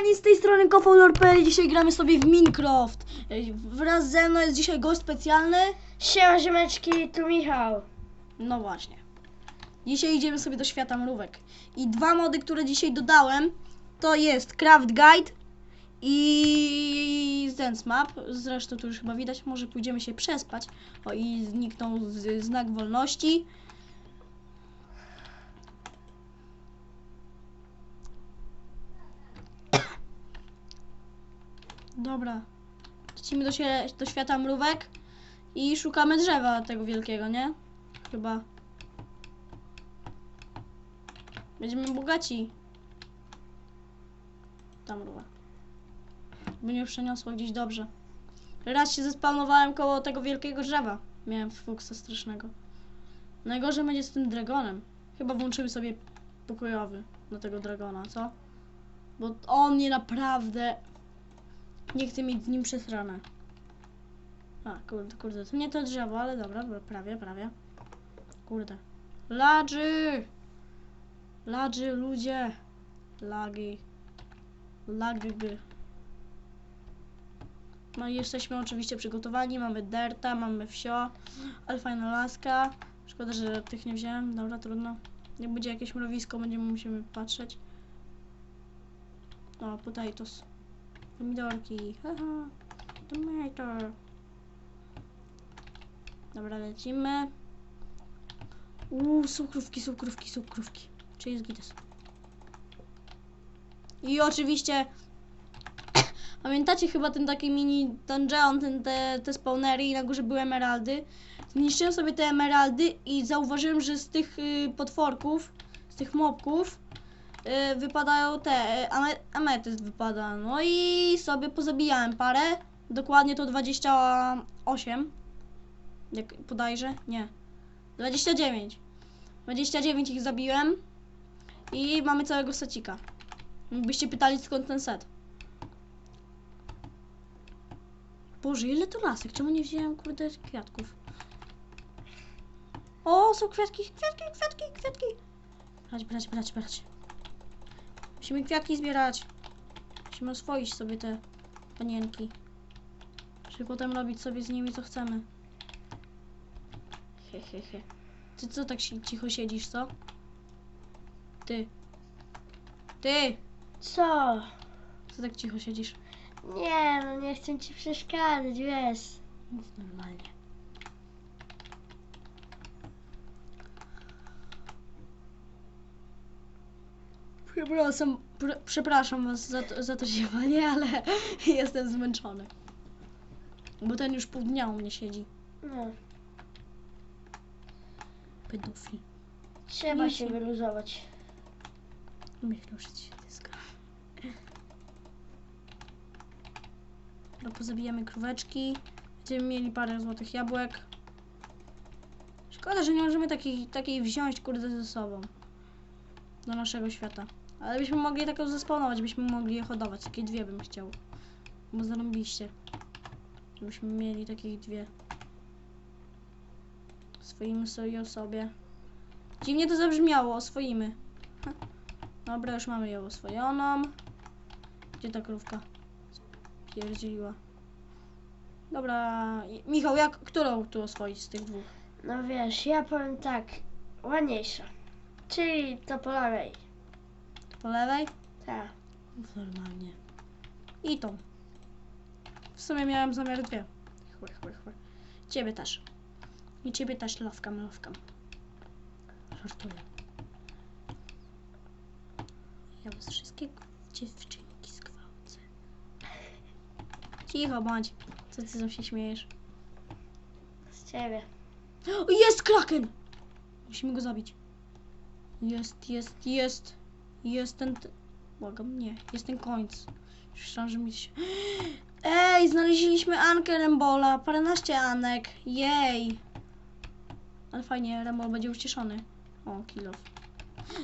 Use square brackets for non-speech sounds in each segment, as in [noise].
kochani, z tej strony KofoLorPL dzisiaj gramy sobie w Minecraft. Ej, Wraz ze mną jest dzisiaj gość specjalny. Siema ziomeczki, tu Michał. No właśnie. Dzisiaj idziemy sobie do świata mrówek. I dwa mody, które dzisiaj dodałem, to jest Craft Guide i Dance Map. Zresztą tu już chyba widać, może pójdziemy się przespać. O i zniknął znak wolności. Dobra. Lecimy do, do świata mrówek i szukamy drzewa tego wielkiego, nie? Chyba. Będziemy bogaci. Tam mruwa. By mnie przeniosło gdzieś dobrze. Raz się zespawnowałem koło tego wielkiego drzewa. Miałem fuksa strasznego. Najgorzej będzie z tym dragonem. Chyba włączymy sobie pokojowy na tego dragona, co? Bo on mnie naprawdę nie chce mieć z nim przesrane. A, kurde, kurde, to nie to drzewo, ale dobra, prawie, prawie. Kurde. Ladży! Ladży, ludzie! Lagi. Laggy. No i jesteśmy oczywiście przygotowani, mamy derta, mamy wsio, ale fajna laska. Szkoda, że tych nie wziąłem, dobra, trudno. Jak będzie jakieś mrowisko, będziemy musimy patrzeć. O, potatoes. Pomidorki, haha. Tomato. Dobra, lecimy. Uuu, są krówki, są krówki. Czy jest gites? I oczywiście [coughs] pamiętacie chyba ten taki mini dungeon, ten, te, te spawnery i na górze były emeraldy. Zniszczyłem sobie te emeraldy i zauważyłem, że z tych y, potworków, z tych mobków y, wypadają te, y, ame, ametyst wypada. No i sobie pozabijałem parę. Dokładnie to 28. Jak podajże? Nie. 29. 29 ich zabiłem. I mamy całego secika. Jakbyście pytali skąd ten set. Boże, ile to lasek? Czemu nie wziąłem kurde kwiatków? O, są kwiatki, kwiatki, kwiatki, kwiatki. Brać, brać, brać, brać. Musimy kwiatki zbierać. Musimy oswoić sobie te panienki. Żeby potem robić sobie z nimi co chcemy. He, he, he. Ty co tak cicho siedzisz, co? Ty. Ty! Co? Co tak cicho siedzisz? Nie no, nie chcę ci przeszkadzać, wiesz. Mów normalnie. Przepraszam, pr przepraszam was za to, za to ziewanie, [laughs] ale jestem zmęczony. Bo ten już pół dnia u mnie siedzi. No, Pedofil. trzeba Nie się się- wyluzować. Myślę, że ci się dyska. No pozabijamy króweczki. Będziemy mieli parę złotych jabłek. Szkoda, że nie możemy takiej, takiej wziąć, kurde, ze sobą. Do naszego świata. Ale byśmy mogli taką zespawnować, byśmy mogli je hodować. Takie dwie bym chciał. Bo zarąbiście. Żebyśmy mieli takich dwie. Swoimy sobie sobie. Dziwnie to zabrzmiało, oswoimy. [laughs] Dobra, już mamy ją oswojoną. Gdzie ta krówka? Pierdzieliła. Dobra, Michał, jak, którą tu oswoić z tych dwóch? No wiesz, ja powiem tak, ładniejsza. Czyli to po lewej. Po lewej? Tak. Normalnie. I tą. W sumie miałem zamiar dwie. Chły, chły, chły. Ciebie też. I ciebie też lawkam, lawkam. Żartuję. Ja was wszystkie dziewczynki zgwałcę. Cicho bądź. Co ty tam się śmiejesz? Z ciebie. O, [gasps] jest kraken! Musimy go zabić. Jest, jest, jest. Jest ten... Błagam, nie. Jest ten końc. Myślałam, że mi się... [gasps] Ej, znaleźliśmy Ankę Rembola. Paręnaście Anek. Jej. Ale fajnie, Rembol będzie ucieszony. O, kill off.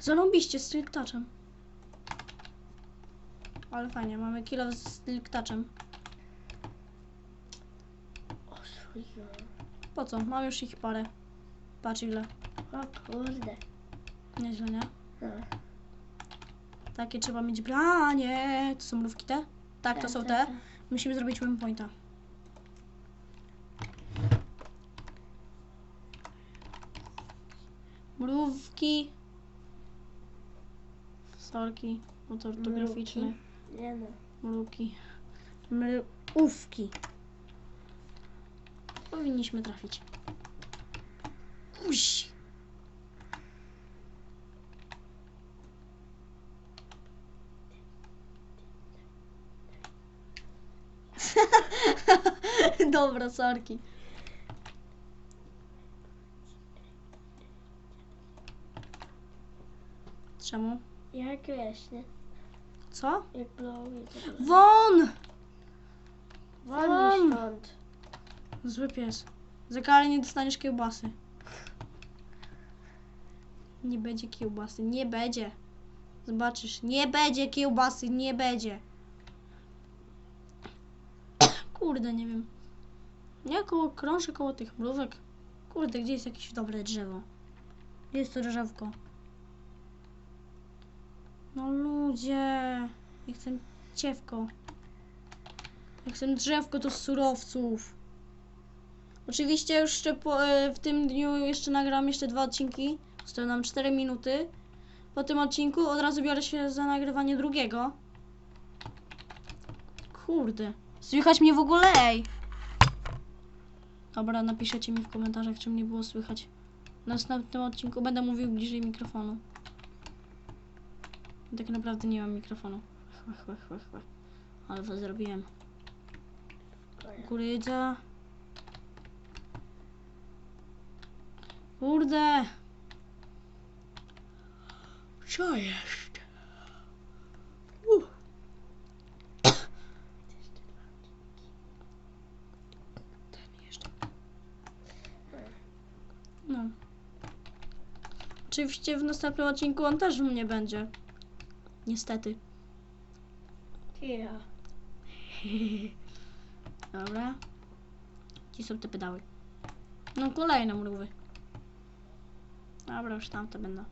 Zarąbiście z Tiltaczem. Ale fajnie, mamy kill off z swoje. Po co? Mam już ich parę. Patrz ile. O kurde. Nieźle, nie? No. Takie trzeba mieć branie. To są mrówki te? Tak, to są te. Musimy zrobić waypointa. Mrówki. Sorki. Motor ortograficzny. Nie no. Mrówki. Mrówki. Powinniśmy trafić. Uś. Dobra, sorki. Czemu? Jak wiesz, nie? Co? Jak blowi, Won! Won! stąd. Zły pies. Za karę nie dostaniesz kiełbasy. Nie będzie kiełbasy, nie będzie. Zobaczysz, nie będzie kiełbasy, nie będzie. Kurde, nie wiem. Ja koło, krążę koło tych mrówek. Kurde, gdzie jest jakieś dobre drzewo? Gdzie jest to drzewko? No ludzie, nie chcę ciewko. Jak chcę drzewko, to z surowców. Oczywiście już jeszcze po, e, w tym dniu jeszcze nagram jeszcze dwa odcinki. Zostały nam 4 minuty. Po tym odcinku od razu biorę się za nagrywanie drugiego. Kurde. Słychać mnie w ogóle, ej. Dobra, napiszecie mi w komentarzach, czy mnie było słychać. W następnym odcinku będę mówił bliżej mikrofonu. Tak naprawdę nie mam mikrofonu. Ale to zrobiłem. Kukurydza. Kurde. Co jest? Uh. Ten jeszcze. No. Oczywiście w następnym odcinku on też u mnie będzie. Niestety. Ja. [laughs] Dobra. Gdzie są te pedały? No kolejne mrówy. Dobra, już tamte będą.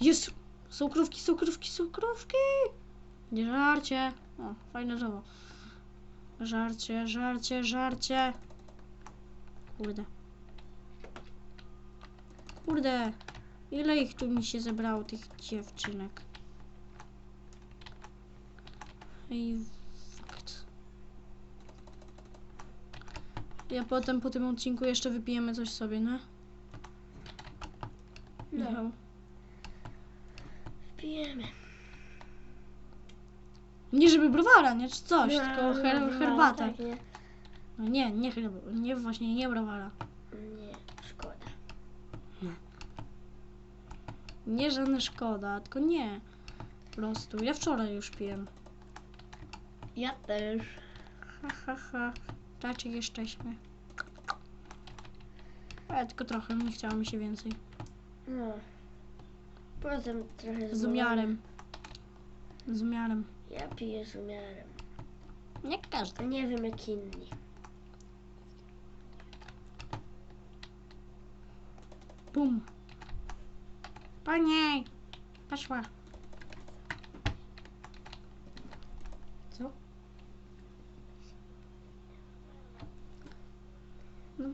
Jest! Są krówki, są krówki, są krówki! Nie żarcie. O, fajne drzewo. Żarcie, żarcie, żarcie. Kurde. Kurde. Ile ich tu mi się zebrało, tych dziewczynek? Ej, fakt. Ja potem po tym odcinku jeszcze wypijemy coś sobie, nie? No. Michał. Pijemy. Nie żeby browara, nie? Czy coś, No, tylko no, her no, herbatę. Tak, nie? No nie, nie, nie właśnie, nie browara. nie, szkoda. Nie żadna szkoda, tylko nie. Po prostu. Ja wczoraj już piłem. Ja też. Ha, ha, ha. Tacy jesteśmy. Ale tylko trochę, nie chciało mi się więcej. No. Potem trochę Z umiarem. Z umiarem. Ja piję z umiarem. Nie każdy. Nie wiem jak inni. Bum. Panie! Poszła. Co? No.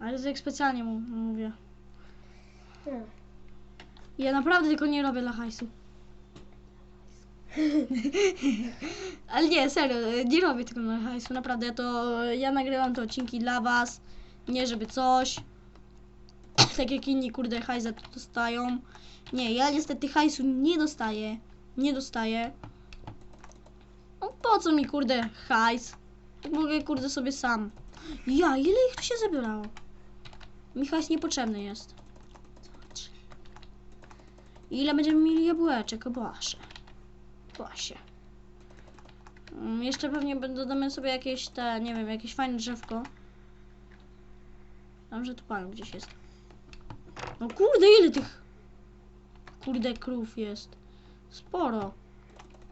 Ale tak specjalnie mu mówię. No. Ja naprawdę tylko nie robię dla hajsu. [laughs] Ale nie, serio, nie robię tylko dla hajsu, naprawdę. Ja to, ja nagrywam te odcinki dla was, nie żeby coś. Tak jak inni, kurde, hajsa to dostają. Nie, ja niestety hajsu nie dostaję. Nie dostaję. No po co mi, kurde, hajs? Jak mogę, kurde, sobie sam. Ja, ile ich tu się zebrało? Mi hajs niepotrzebny jest. Ile będziemy mieli jabłeczek? O Boże. Mm, Jeszcze pewnie dodamy sobie jakieś te, nie wiem, jakieś fajne drzewko. Tam, że tu pan gdzieś jest. No kurde, ile tych kurde krów jest. Sporo.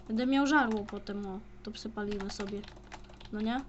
Będę miał żarło potem, o. To przepalimy sobie. No nie?